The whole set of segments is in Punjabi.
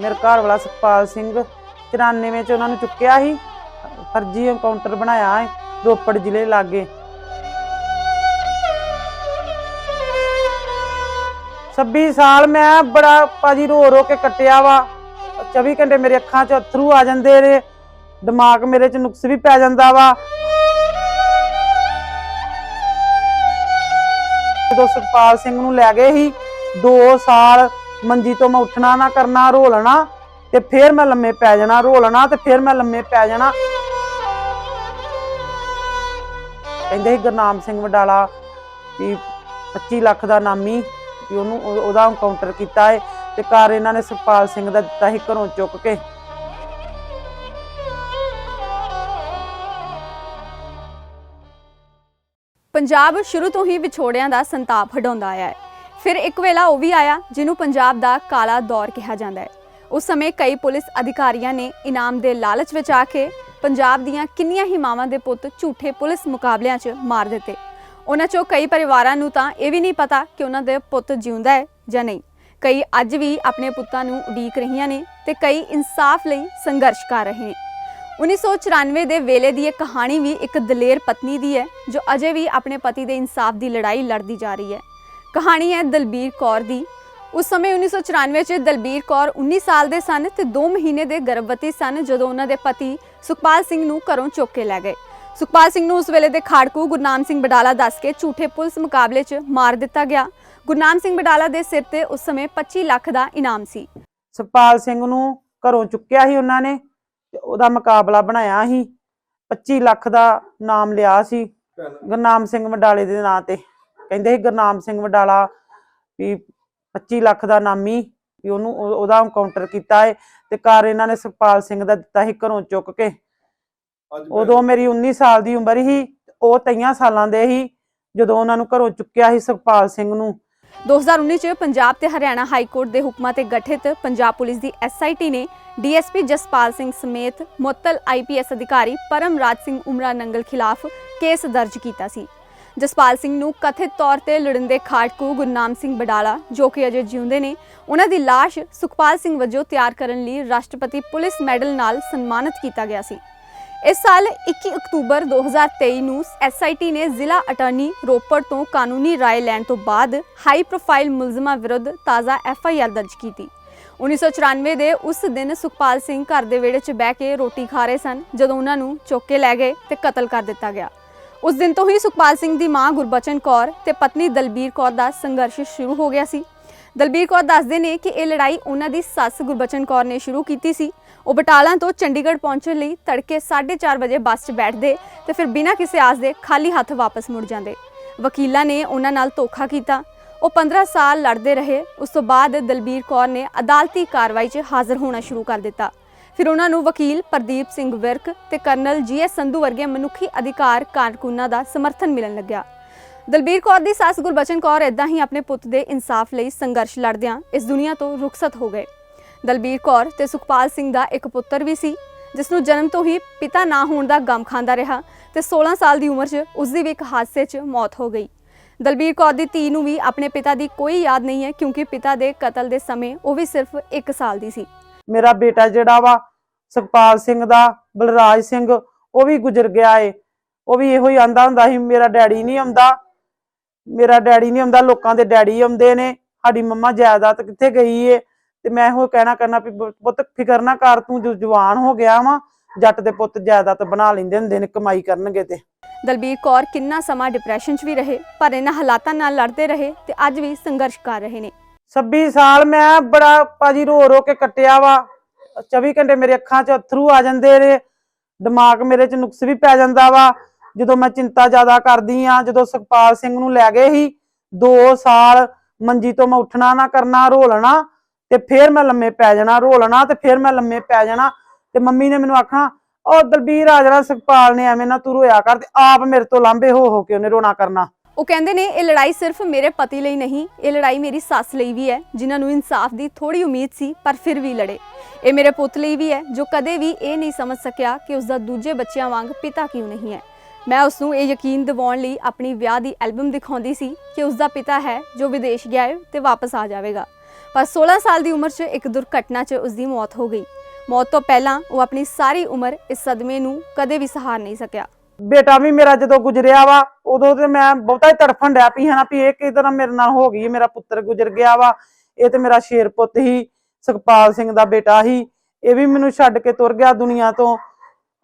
ਮੇਰੇ ਘਰ ਵਾਲਾ ਸੁਖਪਾਲ ਸਿੰਘ 94 ਚ ਉਹਨਾਂ ਨੂੰ ਚੁੱਕਿਆ ਸੀ। ਫਰਜ਼ੀ ਐਨਕਾਊਂਟਰ ਬਣਾਇਆ ਹੈ, ਰੋਪੜ ਜ਼ਿਲ੍ਹੇ ਲਾਗੇ। 26 ਸਾਲ ਮੈਂ ਬੜਾ ਭਾਜੀ ਰੋ ਰੋ ਕੇ ਕੱਟਿਆ ਵਾ। 24 ਘੰਟੇ ਮੇਰੇ ਅੱਖਾਂ 'ਚ ਅਥਰੂ ਆ ਜਾਂਦੇ ਨੇ, ਦਿਮਾਗ ਮੇਰੇ 'ਚ ਨੁਕਸ ਵੀ ਪੈ ਜਾਂਦਾ ਵਾ। ਜਦੋਂ ਸੁਖਪਾਲ ਸਿੰਘ ਨੂੰ ਲੈ ਗਏ ਸੀ 2 ਸਾਲ ਮੰਜੀ ਤੋਂ ਮੈਂ ਉੱਠਣਾ ਨਾ ਕਰਨਾ ਰੋਲਣਾ ਤੇ ਫਿਰ ਮੈਂ ਲੰਮੇ ਪੈ ਜਾਣਾ ਰੋਲਣਾ ਤੇ ਫਿਰ ਮੈਂ ਲੰਮੇ ਪੈ ਜਾਣਾ। ਕਹਿੰਦੇ ਸੀ ਗੁਰਨਾਮ ਸਿੰਘ ਵਡਾਲਾ ਵੀ 25 ਲੱਖ ਦਾ ਨਾਮੀ ਵੀ ਉਹਨੂੰ ਉਹਦਾ ਐਨਕਾਊਂਟਰ ਕੀਤਾ ਹੈ ਤੇ ਕਾਰ ਇਹਨਾਂ ਨੇ ਸੁਖਪਾਲ ਸਿੰਘ ਦਾ ਦਿੱਤਾ ਸੀ ਘਰੋਂ ਚੁੱਕ ਕੇ। ਪੰਜਾਬ ਸ਼ੁਰੂ ਤੋਂ ਹੀ ਵਿਛੋੜਿਆਂ ਦਾ ਸੰਤਾਪ ਹਟਾਉਂਦਾ ਆਇਆ ਹੈ। ਫਿਰ ਇੱਕ ਵੇਲਾ ਉਹ ਵੀ ਆਇਆ, ਜਿਹਨੂੰ ਪੰਜਾਬ ਦਾ ਕਾਲਾ ਦੌਰ ਕਿਹਾ ਜਾਂਦਾ ਹੈ। ਉਸ ਸਮੇਂ ਕਈ ਪੁਲਿਸ ਅਧਿਕਾਰੀਆਂ ਨੇ ਇਨਾਮ ਦੇ ਲਾਲਚ ਵਿੱਚ ਆ ਕੇ ਪੰਜਾਬ ਦੀਆਂ ਕਿੰਨੀਆਂ ਹੀ ਮਾਵਾਂ ਦੇ ਪੁੱਤ ਝੂਠੇ ਪੁਲਿਸ ਮੁਕਾਬਲਿਆਂ 'ਚ ਮਾਰ ਦਿੱਤੇ। ਉਹਨਾਂ 'ਚੋਂ ਕਈ ਪਰਿਵਾਰਾਂ ਨੂੰ ਤਾਂ ਇਹ ਵੀ ਨਹੀਂ ਪਤਾ ਕਿ ਉਹਨਾਂ ਦੇ ਪੁੱਤ ਜਿਉਂਦਾ ਹੈ ਜਾਂ ਨਹੀਂ। ਕਈ ਅੱਜ ਵੀ ਆਪਣੇ ਪੁੱਤਾਂ ਨੂੰ ਉਡੀਕ ਰਹੀਆਂ ਨੇ ਤੇ ਕਈ ਇਨਸਾਫ ਲਈ ਸੰਘਰਸ਼ ਕਰ ਰਹੇ ਨੇ। 1994 ਦੇ ਵੇਲੇ ਦੀ ਇਹ ਕਹਾਣੀ ਵੀ ਇੱਕ ਦਲੇਰ ਪਤਨੀ ਦੀ ਹੈ, ਜੋ ਅਜੇ ਵੀ ਆਪਣੇ ਪਤੀ ਦੇ ਇਨਸਾਫ ਦੀ ਲੜਾਈ ਲੜਦੀ ਜਾ ਰਹੀ ਹੈ। ਕਹਾਣੀ ਹੈ ਦਲਬੀਰ ਕੌਰ ਦੀ। ਉਸ ਸਮੇਂ 1994 ਚ ਦਲਬੀਰ ਕੌਰ 19 ਸਾਲ ਦੇ ਸਨ ਤੇ 2 ਮਹੀਨੇ ਦੇ ਗਰਭਵਤੀ ਸਨ, ਜਦੋਂ ਉਹਨਾਂ ਦੇ ਪਤੀ ਸੁਖਪਾਲ ਸਿੰਘ ਨੂੰ ਘਰੋਂ ਚੁੱਕ ਕੇ ਲੈ ਗਏ। ਸੁਖਪਾਲ ਸਿੰਘ ਨੂੰ ਉਸ ਵੇਲੇ ਦੇ ਖਾੜਕੂ ਗੁਰਨਾਮ ਸਿੰਘ ਬਡਾਲਾ ਦੱਸ ਕੇ ਝੂਠੇ ਪੁਲਿਸ ਮੁਕਾਬਲੇ 'ਚ ਮਾਰ ਦਿੱਤਾ ਗਿਆ। ਗੁਰਨਾਮ ਸਿੰਘ ਬਡਾਲਾ ਦੇ ਸਿਰ ਤੇ ਉਸ ਸਮੇਂ 25 ਲੱਖ ਦਾ ਇਨਾਮ ਸੀ। ਸੁਖਪਾਲ ਸਿੰਘ ਨੂੰ ਘਰੋਂ ਚੁੱਕਿਆ ਸੀ ਉਹਨਾਂ ਨੇ ਤੇ ਉਹਦਾ ਮੁਕਾਬਲਾ ਬਣਾਇਆ ਸੀ। 25 ਲੱਖ ਦਾ ਨਾਮ ਲਿਆ ਸੀ। ਗੁਰਨਾਮ ਸਿੰਘ ਬਡਾਲੇ ਦੇ ਨਾਂ ਤੇ। ਕਹਿੰਦੇ ਸੀ ਗੁਰਨਾਮ ਸਿੰਘ ਵਡਾਲਾ ਵੀ 25 ਲੱਖ ਦਾ ਨਾਮੀ ਵੀ ਉਹਨੂੰ ਉਹ- ਉਹਦਾ ਐਨਕਾਊਂਟਰ ਕੀਤਾ ਹੈ ਤੇ ਕਾਰ ਇਹਨਾਂ ਨੇ ਸੁਖਪਾਲ ਸਿੰਘ ਦਾ ਦਿੱਤਾ ਸੀ ਘਰੋਂ ਚੁੱਕ ਕੇ। ਉਦੋਂ ਮੇਰੀ 19 ਸਾਲ ਦੀ ਉਮਰ ਸੀ ਉਹ 23 ਸਾਲਾਂ ਦੇ ਸੀ ਜਦੋਂ ਉਹਨਾਂ ਨੂੰ ਘਰੋਂ ਚੁੱਕਿਆ ਸੀ ਸੁਖਪਾਲ ਸਿੰਘ ਨੂੰ। 2019 ਚ ਪੰਜਾਬ ਤੇ ਹਰਿਆਣਾ ਹਾਈ ਕੋਰਟ ਦੇ ਹੁਕਮਾਂ ਤੇ ਗਠਿਤ ਪੰਜਾਬ ਪੁਲਿਸ ਦੀ ਐਸਆਈਟੀ ਨੇ ਡੀਐਸਪੀ ਜਸਪਾਲ ਸਿੰਘ ਸਮੇਤ ਮੁਅੱਤਲ ਆਈਪੀਐਸ ਅਧਿਕਾਰੀ ਪਰਮਰਾਜ ਸਿੰਘ ਉਮਰਾ ਨੰਗਲ ਖਿਲਾਫ ਕੇਸ ਦਰਜ ਕੀਤਾ ਸੀ। ਜਸਪਾਲ ਸਿੰਘ ਨੂੰ ਕਥਿਤ ਤੌਰ ਤੇ ਲੜਿੰਦੇ ਖਾੜਕੂ ਗੁਰਨਾਮ ਸਿੰਘ ਬਡਾਲਾ, ਜੋ ਕਿ ਅਜੇ ਜਿਉਂਦੇ ਨੇ, ਉਹਨਾਂ ਦੀ ਲਾਸ਼ ਸੁਖਪਾਲ ਸਿੰਘ ਵਜੋਂ ਤਿਆਰ ਕਰਨ ਲਈ ਰਾਸ਼ਟਰਪਤੀ ਪੁਲਿਸ ਮੈਡਲ ਨਾਲ ਸਨਮਾਨਿਤ ਕੀਤਾ ਗਿਆ ਸੀ। ਇਸ ਸਾਲ 21 ਅਕਤੂਬਰ 2023 ਨੂੰ ਐਸਆਈਟੀ ਨੇ ਜ਼ਿਲ੍ਹਾ ਅਟਾਰਨੀ ਰੋਪੜ ਤੋਂ ਕਾਨੂੰਨੀ ਰਾਏ ਲੈਣ ਤੋਂ ਬਾਅਦ ਹਾਈ ਪ੍ਰੋਫਾਈਲ ਮੁਲਜ਼ਮਾਂ ਵਿਰੁੱਧ ਤਾਜ਼ਾ ਐਫਆਈਆਰ ਦਰਜ ਕੀਤੀ। 1994 ਦੇ ਉਸ ਦਿਨ ਸੁਖਪਾਲ ਸਿੰਘ ਘਰ ਦੇ ਵਿਹੜੇ 'ਚ ਬਹਿ ਕੇ ਰੋਟੀ ਖਾ ਰਹੇ ਸਨ, ਜਦੋਂ ਉਹਨਾਂ ਨੂੰ ਚੁੱਕ ਕੇ ਲੈ ਗਏ ਤੇ ਕਤਲ ਕਰ ਦਿੱਤਾ ਗਿਆ। ਉਸ ਦਿਨ ਤੋਂ ਹੀ ਸੁਖਪਾਲ ਸਿੰਘ ਦੀ ਮਾਂ ਗੁਰਬਚਨ ਕੌਰ ਤੇ ਪਤਨੀ ਦਲਬੀਰ ਕੌਰ ਦਾ ਸੰਘਰਸ਼ ਸ਼ੁਰੂ ਹੋ ਗਿਆ ਸੀ। ਦਲਬੀਰ ਕੌਰ ਦੱਸਦੇ ਨੇ ਕਿ ਇਹ ਲੜਾਈ ਉਹਨਾਂ ਦੀ ਸੱਸ ਗੁਰਬਚਨ ਕੌਰ ਨੇ ਸ਼ੁਰੂ ਕੀਤੀ ਸੀ। ਉਹ ਬਟਾਲਾ ਤੋਂ ਚੰਡੀਗੜ੍ਹ ਪਹੁੰਚਣ ਲਈ ਤੜਕੇ 4:30 ਵਜੇ ਬੱਸ 'ਚ ਬੈਠਦੇ ਤੇ ਫਿਰ ਬਿਨਾਂ ਕਿਸੇ ਆਸ ਦੇ ਖਾਲੀ ਹੱਥ ਵਾਪਸ ਮੁੜ ਜਾਂਦੇ। ਵਕੀਲਾਂ ਨੇ ਉਹਨਾਂ ਨਾਲ ਧੋਖਾ ਕੀਤਾ। ਉਹ 15 ਸਾਲ ਲੜਦੇ ਰਹੇ। ਉਸ ਤੋਂ ਬਾਅਦ ਦਲਬੀਰ ਕੌਰ ਨੇ ਅਦਾਲਤੀ ਕਾਰਵਾਈ 'ਚ ਹਾਜ਼ਰ ਹੋਣਾ ਸ਼ੁਰੂ ਕਰ ਦਿੱਤਾ। ਫਿਰ ਉਹਨਾਂ ਨੂੰ ਵਕੀਲ ਪ੍ਰਦੀਪ ਸਿੰਘ ਵਿਰਕ ਤੇ ਕਰਨਲ ਜੀ ਜੀਐਸ ਸੰਧੂ ਵਰਗੇ ਮਨੁੱਖੀ ਅਧਿਕਾਰ ਕਾਰਕੁਨਾਂ ਦਾ ਸਮਰਥਨ ਮਿਲਣ ਲੱਗਿਆ। ਦਲਬੀਰ ਕੌਰ ਦੀ ਸੱਸ ਗੁਰਬਚਨ ਕੌਰ ਇਦਾਂ ਹੀ ਆਪਣੇ ਪੁੱਤ ਦੇ ਇਨਸਾਫ ਲਈ ਸੰਘਰਸ਼ ਲੜਦਿਆਂ ਇਸ ਦੁਨੀਆ ਤੋਂ ਰੁਖਸਤ ਹੋ ਗਏ। ਦਲਬੀਰ ਕੌਰ ਤੇ ਸੁਖਪਾਲ ਸਿੰਘ ਦਾ ਇੱਕ ਪੁੱਤਰ ਵੀ ਸੀ, ਜਿਸ ਨੂੰ ਜਨਮ ਤੋਂ ਹੀ ਪਿਤਾ ਨਾ ਹੋਣ ਦਾ ਗਮ ਖਾਂਦਾ ਰਿਹਾ ਤੇ 16 ਸਾਲ ਦੀ ਉਮਰ 'ਚ ਉਸ ਦੀ ਵੀ ਇੱਕ ਹਾਦਸੇ 'ਚ ਮੌਤ ਹੋ ਗਈ। ਦਲਬੀਰ ਕੌਰ ਦੀ ਧੀ ਨੂੰ ਵੀ ਆਪਣੇ ਪਿਤਾ ਦੀ ਕੋਈ ਯਾਦ ਨਹੀਂ ਹੈ ਕਿਉਂਕਿ ਪਿਤਾ ਦੇ ਕਤਲ ਦੇ ਸਮੇਂ ਉਹ ਵੀ ਸਿਰਫ 1 ਸਾਲ ਦੀ ਸੀ। ਮੇਰਾ ਬੇਟਾ ਜਿਹੜਾ ਵਾ, ਸੁਖਪਾਲ ਸਿੰਘ ਦਾ, ਬਲਰਾਜ ਸਿੰਘ, ਉਹ ਵੀ ਗੁਜ਼ਰ ਗਿਆ ਏ। ਉਹ ਵੀ ਇਹੋ ਹੀ ਆਂਦਾ ਹੁੰਦਾ ਸੀ, ਮੇਰਾ ਡੈਡੀ ਨਹੀਂ ਆਉਂਦਾ। ਮੇਰਾ ਡੈਡੀ ਨਹੀਂ ਆਉਂਦਾ, ਲੋਕਾਂ ਦੇ ਡੈਡੀ ਆਉਂਦੇ ਨੇ। ਸਾਡੀ ਮੰਮਾ ਜਾਇਦਾਦ ਕਿੱਥੇ ਗਈ ਏ? ਤੇ ਮੈਂ ਇਹੋ ਕਹਿਣਾ ਕਰਨਾ ਵੀ ਪੁੱਤ ਫਿਕਰ ਨਾ ਕਰ, ਤੂੰ ਜੋ ਜਵਾਨ ਹੋ ਗਿਆ ਵਾ, ਜੱਟ ਦੇ ਪੁੱਤ ਜਾਇਦਾਦ ਬਣਾ ਲੈਂਦੇ ਹੁੰਦੇ ਨੇ, ਕਮਾਈ ਕਰਨਗੇ ਤੇ। ਦਲਬੀਰ ਕੌਰ ਕਿੰਨਾ ਸਮਾਂ ਡਿਪਰੈਸ਼ਨ 'ਚ ਵੀ ਰਹੇ, ਪਰ ਇਹਨਾਂ ਹਾਲਾਤਾਂ ਨਾਲ ਲੜਦੇ ਰਹੇ ਤੇ ਅੱਜ ਵੀ ਸੰਘਰਸ਼ ਕਰ ਰਹੇ ਨੇ। 26 ਸਾਲ ਮੈਂ ਬੜਾ ਭਾਜੀ ਰੋ ਰੋ ਕੇ ਕੱਟਿਆ ਵਾ। 24 ਘੰਟੇ ਮੇਰੇ ਅੱਖਾਂ 'ਚ ਅਥਰੂ ਆ ਜਾਂਦੇ ਨੇ। ਦਿਮਾਗ ਮੇਰੇ 'ਚ ਨੁਕਸ ਵੀ ਪੈ ਜਾਂਦਾ ਵਾ। ਜਦੋਂ ਮੈਂ ਚਿੰਤਾ ਜ਼ਿਆਦਾ ਕਰਦੀ ਆ, ਜਦੋਂ ਸੁਖਪਾਲ ਸਿੰਘ ਨੂੰ ਲੈ ਗਏ ਸੀ 2 ਸਾਲ ਮੰਜੀ ਤੋਂ ਮੈਂ ਉੱਠਣਾ ਨਾ ਕਰਨਾ ਰੋਲਣਾ ਤੇ ਫੇਰ ਮੈਂ ਲੰਮੇ ਪੈ ਜਾਣਾ ਰੋਲਣਾ ਤੇ ਫਿਰ ਮੈਂ ਲੰਮੇ ਪੈ ਜਾਣਾ। ਤੇ ਮੰਮੀ ਨੇ ਮੈਨੂੰ ਆਖਣਾ ਉਹ ਦਲਬੀਰ ਆ ਜਾਣਾ ਸੁਖਪਾਲ ਨੇ ਐਵੇਂ ਨਾ ਤੂੰ ਰੋਇਆ ਕਰ ਤੇ ਆਪ ਮੇਰੇ ਤੋਂ ਲਾਂਬੇ ਹੋ ਹੋ ਕੇ ਉਹਨੇ ਰੋਣਾ ਕਰਨਾ। ਉਹ ਕਹਿੰਦੇ ਨੇ, ਇਹ ਲੜਾਈ ਸਿਰਫ ਮੇਰੇ ਪਤੀ ਲਈ ਨਹੀਂ, ਇਹ ਲੜਾਈ ਮੇਰੀ ਸੱਸ ਲਈ ਵੀ ਹੈ, ਜਿਨ੍ਹਾਂ ਨੂੰ ਇਨਸਾਫ ਦੀ ਥੋੜੀ ਉਮੀਦ ਸੀ, ਪਰ ਫਿਰ ਵੀ ਲੜੇ। ਇਹ ਮੇਰੇ ਪੁੱਤ ਲਈ ਵੀ ਹੈ, ਜੋ ਕਦੇ ਵੀ ਇਹ ਨਹੀਂ ਸਮਝ ਸਕਿਆ ਕਿ ਉਸ ਦਾ ਦੂਜੇ ਬੱਚਿਆਂ ਵਾਂਗ ਪਿਤਾ ਕਿਉਂ ਨਹੀਂ ਹੈ। ਮੈਂ ਉਸ ਨੂੰ ਇਹ ਯਕੀਨ ਦਿਵਾਉਣ ਲਈ ਆਪਣੀ ਵਿਆਹ ਦੀ ਐਲਬਮ ਦਿਖਾਉਂਦੀ ਸੀ ਕਿ ਉਸ ਦਾ ਪਿਤਾ ਹੈ, ਜੋ ਵਿਦੇਸ਼ ਗਿਆ ਹੈ ਤੇ ਵਾਪਸ ਆ ਜਾਵੇਗਾ। ਪਰ 16 ਸਾਲ ਦੀ ਉਮਰ 'ਚ ਇੱਕ ਦੁਰਘਟਨਾ 'ਚ ਉਸ ਦੀ ਮੌਤ ਹੋ ਗਈ। ਮੌਤ ਤੋਂ ਪਹਿਲਾਂ ਉਹ ਆਪਣੀ ਸਾਰੀ ਉਮਰ ਇਸ ਸਦਮੇ ਨੂੰ ਕਦੇ ਵੀ ਸਹਾਰ ਨਹੀਂ ਸਕਿਆ। ਬੇਟਾ ਵੀ ਮੇਰਾ ਜਦੋਂ ਗੁਜਰਿਆ ਵਾ, ਉਦੋਂ ਤੇ ਮੈਂ ਬਹੁਤਾ ਹੀ ਤੜਫਣ ਡਿਆ ਪਈ ਹਾਂ ਵੀ ਇਹ ਕਿਸ ਤਰ੍ਹਾਂ ਮੇਰੇ ਨਾਲ ਹੋ ਗਈ ਮੇਰਾ ਪੁੱਤਰ ਗੁਜਰ ਗਿਆ ਵਾ, ਇਹ ਤੇ ਮੇਰਾ ਸ਼ੇਰ ਪੁੱਤ ਹੀ, ਸੁਖਪਾਲ ਸਿੰਘ ਦਾ ਬੇਟਾ ਹੀ, ਇਹ ਵੀ ਮੈਨੂੰ ਛੱਡ ਕੇ ਤੁਰ ਗਿਆ ਦੁਨੀਆ ਤੋਂ।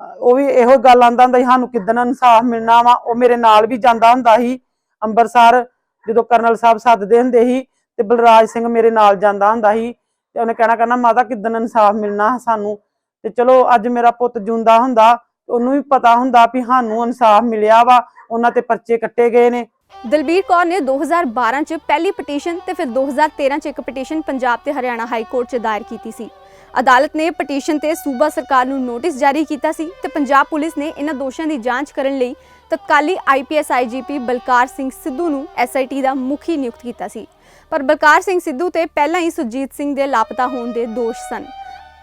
ਉਹ ਵੀ ਇਹੋ ਗੱਲ ਆਂਦਾ ਹੁੰਦਾ ਸੀ, ਸਾਨੂੰ ਕਿੱਦਣ ਇਨਸਾਫ ਮਿਲਣਾ ਵਾ? ਉਹ ਮੇਰੇ ਨਾਲ ਵੀ ਜਾਂਦਾ ਹੁੰਦਾ ਸੀ, ਅੰਬਰਸਰ, ਜਦੋਂ ਕਰਨਲ ਸਾਹਿਬ ਸੱਦਦੇ ਹੁੰਦੇ ਸੀ ਤੇ ਬਲਰਾਜ ਸਿੰਘ ਮੇਰੇ ਨਾਲ ਜਾਂਦਾ ਹੁੰਦਾ ਸੀ ਤੇ ਉਹਨੇ ਕਹਿਣਾ, ਕਹਿੰਦਾ, ਮਾਤਾ, ਕਿੱਦਣ ਇਨਸਾਫ ਮਿਲਣਾ ਸਾਨੂੰ? ਤੇ ਚਲੋ, ਅੱਜ ਮੇਰਾ ਪੁੱਤ ਜਿਉਂਦਾ ਹੁੰਦਾ ਉਹਨੂੰ ਵੀ ਪਤਾ ਹੁੰਦਾ ਵੀ ਸਾਨੂੰ ਇਨਸਾਫ ਮਿਲਿਆ ਵਾ, ਉਹਨਾਂ ਤੇ ਪਰਚੇ ਕੱਟੇ ਗਏ ਨੇ। ਦਲਬੀਰ ਕੌਰ ਨੇ 2012 ਚ ਪਹਿਲੀ ਪਟੀਸ਼ਨ ਤੇ ਫਿਰ 2013 ਚ ਇੱਕ ਪਟੀਸ਼ਨ ਪੰਜਾਬ ਤੇ ਹਰਿਆਣਾ ਹਾਈ ਕੋਰਟ ਚ ਦਾਇਰ ਕੀਤੀ ਸੀ। ਅਦਾਲਤ ਨੇ ਪਟੀਸ਼ਨ ਤੇ ਸੂਬਾ ਸਰਕਾਰ ਨੂੰ ਨੋਟਿਸ ਜਾਰੀ ਕੀਤਾ ਸੀ ਤੇ ਪੰਜਾਬ ਪੁਲਿਸ ਨੇ ਇਹਨਾਂ ਦੋਸ਼ਾਂ ਦੀ ਜਾਂਚ ਕਰਨ ਲਈ ਤਤਕਾਲੀ ਆਈਪੀਐਸ ਆਈਜੀਪੀ ਬਲਕਾਰ ਸਿੰਘ ਸਿੱਧੂ ਨੂੰ ਐਸਆਈਟੀ ਦਾ ਮੁਖੀ ਨਿਯੁਕਤ ਕੀਤਾ ਸੀ। ਪਰ ਬਲਕਾਰ ਸਿੰਘ ਸਿੱਧੂ ਤੇ ਪਹਿਲਾਂ ਹੀ ਸੁਰਜੀਤ ਸਿੰਘ ਦੇ ਲਾਪਤਾ ਹੋਣ ਦੇ ਦੋਸ਼ ਸਨ।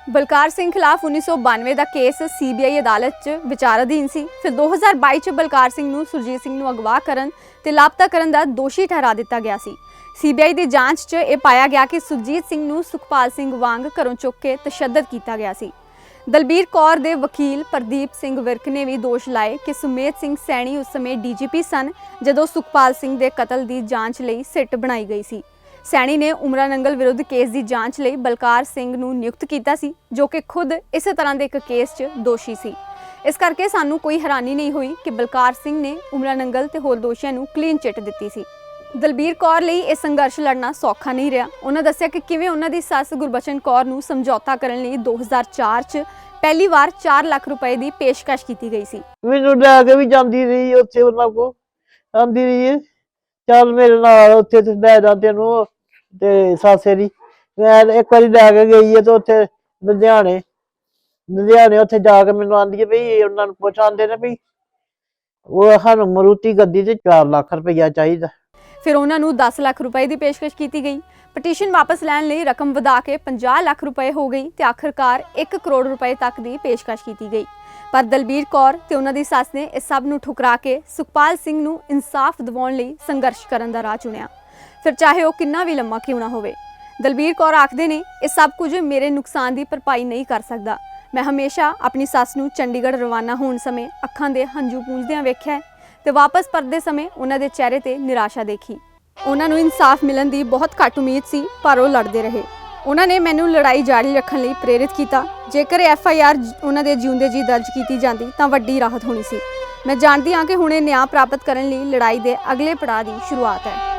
ਬਲਕਾਰ ਸਿੰਘ ਖਿਲਾਫ 1992 ਦਾ ਕੇਸ ਸੀਬੀਆਈ ਅਦਾਲਤ 'ਚ ਵਿਚਾਰਾਧੀਨ ਸੀ। ਫਿਰ 2022 'ਚ ਬਲਕਾਰ ਸਿੰਘ ਨੂੰ, ਸੁਰਜੀਤ ਸਿੰਘ ਨੂੰ ਅਗਵਾ ਕਰਨ ਤੇ ਲਾਪਤਾ ਕਰਨ ਦਾ ਦੋਸ਼ੀ ਠਹਿਰਾ ਦਿੱਤਾ ਗਿਆ ਸੀ। ਸੀਬੀਆਈ ਦੀ ਜਾਂਚ 'ਚ ਇਹ ਪਾਇਆ ਗਿਆ ਕਿ ਸੁਰਜੀਤ ਸਿੰਘ ਨੂੰ ਸੁਖਪਾਲ ਸਿੰਘ ਵਾਂਗ ਘਰੋਂ ਚੁੱਕ ਕੇ ਤਸ਼ੱਦਦ ਕੀਤਾ ਗਿਆ ਸੀ। ਦਲਬੀਰ ਕੌਰ ਦੇ ਵਕੀਲ ਪ੍ਰਦੀਪ ਸਿੰਘ ਵਿਰਕ ਨੇ ਵੀ ਦੋਸ਼ ਲਾਏ ਕਿ ਸੁਮੇਧ ਸਿੰਘ ਸੈਣੀ ਉਸ ਸਮੇਂ ਡੀਜੀਪੀ ਸਨ, ਜਦੋਂ ਸੁਖਪਾਲ ਸਿੰਘ ਦੇ ਕਤਲ ਦੀ ਜਾਂਚ ਲਈ ਸਿੱਟ ਬਣਾਈ ਗਈ ਸੀ। ਸੈਣੀ ਨੇ ਉਮਰਾ ਨੰਗਲ ਵਿਰੁੱਧ ਕੇਸ ਦੀ ਜਾਂਚ ਲਈ ਬਲਕਾਰ ਸਿੰਘ ਨੂੰ ਨਿਯੁਕਤ ਕੀਤਾ ਸੀ ਜੋ ਕਿ ਖੁਦ ਇਸੇ ਤਰ੍ਹਾਂ ਦੇ ਇੱਕ ਕੇਸ 'ਚ ਦੋਸ਼ੀ ਸੀ। ਇਸ ਕਰਕੇ ਸਾਨੂੰ ਕੋਈ ਹੈਰਾਨੀ ਨਹੀਂ ਹੋਈ ਕਿ ਬਲਕਾਰ ਸਿੰਘ ਨੇ ਉਮਰਾ ਨੰਗਲ ਤੇ ਹੋਰ ਦੋਸ਼ੀਆਂ ਨੂੰ ਕਲੀਨ ਚਿੱਟ ਦਿੱਤੀ ਸੀ। ਦਲਬੀਰ ਕੌਰ ਲਈ ਇਹ ਸੰਘਰਸ਼ ਲੜਨਾ ਸੌਖਾ ਨਹੀਂ ਰਿਹਾ। ਉਹਨਾਂ ਦੱਸਿਆ ਕਿ ਕਿਵੇਂ ਉਹਨਾਂ ਦੀ ਸੱਸ ਗੁਰਬਚਨ ਕੌਰ ਨੂੰ ਸਮਝੌਤਾ ਕਰਨ ਲਈ 2004 'ਚ ਪਹਿਲੀ ਵਾਰ 4 ਲੱਖ ਰੁਪਏ ਦੀ ਪੇਸ਼ਕਸ਼ ਕੀਤੀ ਗਈ ਸੀ। ਮੈਨੂੰ ਲੈ ਕੇ ਵੀ ਜਾਂਦੀ ਰਹੀ ਉੱਥੇ ਉਹਨਾਂ ਕੋ ਆਂਦੀ ਰਹੀ ਹੈ, ਚੱਲ ਮੇਰੇ ਨਾਲ ਉੱਥੇ ਤੇ ਲੈ ਜਾ ਤੈਨੂੰ ਤੇ ਸਾਸੇ ਦੀ ਮੈਂ ਇੱਕ ਵਾਰੀ ਲੈ ਕੇ ਗਈ ਹੈ ਤੇ ਉੱਥੇ ਲੁਧਿਆਣੇ। ਲੁਧਿਆਣੇ ਉੱਥੇ ਜਾ ਕੇ ਮੈਨੂੰ ਆਂਦੀ ਹੈ ਵੀ ਉਹਨਾਂ ਨੂੰ ਪੁੱਛਾਂਦੇ ਨੇ ਵੀ ਉਹ ਸਾਨੂੰ ਮਰੂਤੀ ਗੱਡੀ ਤੇ 4 ਲੱਖ ਰੁਪਇਆ ਚਾਹੀਦਾ। ਫਿਰ ਉਹਨਾਂ ਨੂੰ 10 ਲੱਖ ਰੁਪਏ ਦੀ ਪੇਸ਼ਕਸ਼ ਕੀਤੀ ਗਈ। ਪਟੀਸ਼ਨ ਵਾਪਸ ਲੈਣ ਲਈ ਰਕਮ ਵਧਾ ਕੇ 50 ਲੱਖ ਰੁਪਏ ਹੋ ਗਈ ਤੇ ਆਖਰਕਾਰ 1 ਕਰੋੜ ਰੁਪਏ ਤੱਕ ਦੀ ਪੇਸ਼ਕਸ਼ ਕੀਤੀ ਗਈ। ਪਰ ਦਲਬੀਰ ਕੌਰ ਤੇ ਉਹਨਾਂ ਦੀ ਸੱਸ ਨੇ ਇਸ ਸਭ ਨੂੰ ਠੁਕਰਾ ਕੇ ਸੁਖਪਾਲ ਸਿੰਘ ਨੂੰ ਇਨਸਾਫ ਦਿਵਾਉਣ ਲਈ ਸੰਘਰਸ਼ ਕਰਨ ਦਾ ਰਾਹ ਚੁਣਿਆ। ਫਿਰ ਚਾਹੇ ਉਹ ਕਿੰਨਾ ਵੀ ਲੰਮਾ ਕਿਉਂ ਨਾ ਹੋਵੇ, ਦਲਬੀਰ ਕੌਰ ਆਖਦੇ ਨੇ, ਇਹ ਸਭ ਕੁਝ ਮੇਰੇ ਨੁਕਸਾਨ ਦੀ ਭਰਪਾਈ ਨਹੀਂ ਕਰ ਸਕਦਾ। ਮੈਂ ਹਮੇਸ਼ਾ ਆਪਣੀ ਸੱਸ ਨੂੰ ਚੰਡੀਗੜ੍ਹ ਰਵਾਨਾ ਹੋਣ ਸਮੇਂ ਅੱਖਾਂ ਦੇ ਹੰਝੂ ਪੂੰਝਦਿਆਂ ਵੇਖਿਆ ਹੈ ਤੇ ਵਾਪਸ ਪਰਦੇ ਸਮੇਂ ਉਹਨਾਂ ਦੇ ਚਿਹਰੇ ਤੇ ਨਿਰਾਸ਼ਾ ਦੇਖੀ। ਉਹਨਾਂ ਨੂੰ ਇਨਸਾਫ ਮਿਲਣ ਦੀ ਬਹੁਤ ਘੱਟ ਉਮੀਦ ਸੀ, ਪਰ ਉਹ ਲੜਦੇ ਰਹੇ। ਉਹਨਾਂ ਨੇ ਮੈਨੂੰ ਲੜਾਈ ਜਾਰੀ ਰੱਖਣ ਲਈ ਪ੍ਰੇਰਿਤ ਕੀਤਾ। ਜੇਕਰ ਐਫ ਆਈ ਆਰ ਉਹਨਾਂ ਦੇ ਜਿਉਂਦੇ ਜੀ ਦਰਜ ਕੀਤੀ ਜਾਂਦੀ, ਤਾਂ ਵੱਡੀ ਰਾਹਤ ਹੋਣੀ ਸੀ। ਮੈਂ ਜਾਣਦੀ ਹਾਂ ਕਿ ਹੁਣੇ ਨਿਆਂ ਪ੍ਰਾਪਤ ਕਰਨ ਲਈ ਲੜਾਈ ਦੇ ਅਗਲੇ ਪੜਾਅ ਦੀ ਸ਼ੁਰੂਆਤ ਹੈ।